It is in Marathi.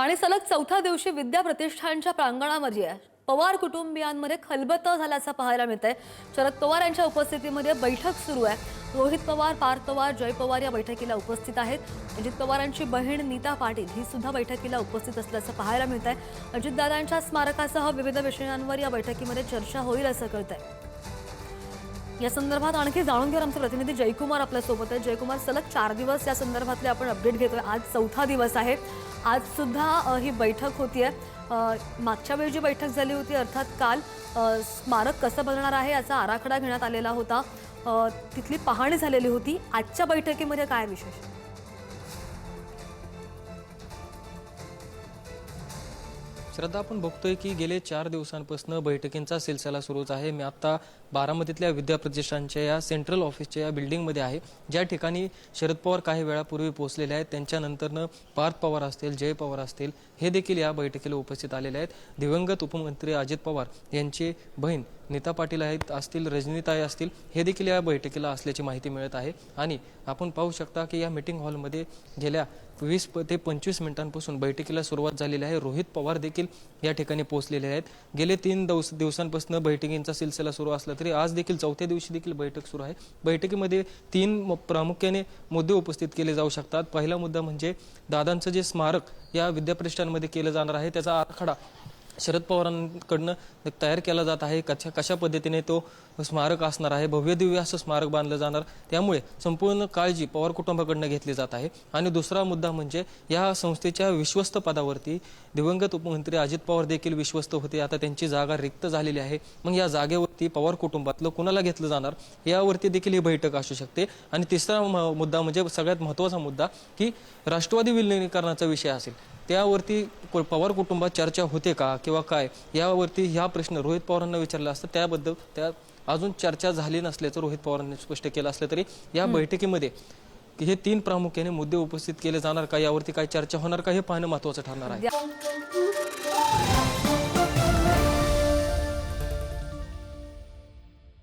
आणि सलग चौथ्या दिवशी विद्या प्रतिष्ठानच्या प्रांगणामध्ये पवार कुटुंबियांमध्ये खलबत्ता झाल्याचं पाहायला मिळत आहे शरद पवार यांच्या उपस्थितीमध्ये बैठक सुरू आहे. रोहित पवार पार्थ पवार जय पवार या बैठकीला उपस्थित आहेत. अजित पवारांची बहीण नीता पाटील ही सुद्धा बैठकीला उपस्थित असल्याचं पाहायला मिळत आहे अजितदादांच्या स्मारकासह विविध विषयांवर या बैठकीमध्ये चर्चा होईल असं कळत आहे या संदर्भात आणखी जाणून घेऊन आमचे प्रतिनिधी जयकुमार आपल्यासोबत आहे जयकुमार सलग चार दिवस या संदर्भातले आपण अपडेट घेतोय. आज चौथा दिवस आहे. आज सुद्धा ही बैठक होती आहे मागच्या वेळी जी बैठक झाली होती अर्थात काल स्मारक कसं बनणार आहे याचा आराखडा घेण्यात आलेला होता. तिथली पाहणी झालेली होती. आजच्या बैठकीमध्ये काय विशेष? श्रद्धा आपण बघतोय की गेले चार दिवसांपासून बैठकींचा सिलसिला सुरूच आहे. मी आता बारामतीतल्या विद्या प्रतिष्ठानच्या या सेंट्रल ऑफिसच्या या बिल्डिंगमध्ये आहे. ज्या ठिकाणी शरद पवार काही वेळापूर्वी पोहोचलेले आहेत त्यांच्यानंतरनं पार्थ पवार असतील जय पवार असतील हे देखील या बैठकीला उपस्थित आलेले आहेत. दिवंगत उपमंत्री अजित पवार यांची बहीण नीता पाटील आहेत असतील रजनीताई असतील हे देखील या बैठकीला असल्याची माहिती मिळत आहे. आणि आपण पाहू शकता की या मीटिंग हॉलमध्ये गेल्या वीस ते पंचवीस मिनिटांपासून बैठकीला सुरुवात झालेली आहे. रोहित पवार देखील या ठिकाणी पोहोचलेले आहेत. गेले तीन दिवस दिवसांपासून बैठकींचा सिलसिला सुरू असला तरी आज देखील चौथ्या दिवशी देखील बैठक सुरू आहे. बैठकीमध्ये तीन प्रामुख्याने मुद्दे उपस्थित केले जाऊ शकतात. पहिला मुद्दा म्हणजे दादांचं जे स्मारक या विद्याप्रतिष्ठानमध्ये केलं जाणार आहे त्याचा आराखडा शरद पवारांकडनं तयार केला जात आहे. कशा कशा पद्धतीने तो स्मारक असणार आहे? भव्य दिव्य असं स्मारक बांधलं जाणार. त्यामुळे संपूर्ण काळजी पवार कुटुंबाकडनं घेतली जात आहे. आणि दुसरा मुद्दा म्हणजे या संस्थेच्या विश्वस्त पदावरती दिवंगत उपमंत्री अजित पवार देखील विश्वस्त होते. आता त्यांची जागा रिक्त झालेली आहे. मग या जागेवरती पवार कुटुंबातलं कुणाला घेतलं जाणार? यावरती देखील ही बैठक असू शकते. आणि तिसरा म- मुद्दा म्हणजे सगळ्यात महत्त्वाचा मुद्दा की राष्ट्रवादी विलिनीकरणाचा विषय असेल. त्यावरती पवार कुटुंबात चर्चा होते का? किंवा काय? यावरती ह्या प्रश्न रोहित पवारांना विचारला असता त्याबद्दल त्या अजून चर्चा झाली नसल्याचं रोहित पवारांनी स्पष्ट केलं असलं तरी या बैठकीमध्ये हे तीन प्रामुख्याने मुद्दे उपस्थित केले जाणार का? यावरती काय चर्चा होणार का? हे पाहणं महत्वाचं ठरणार आहे.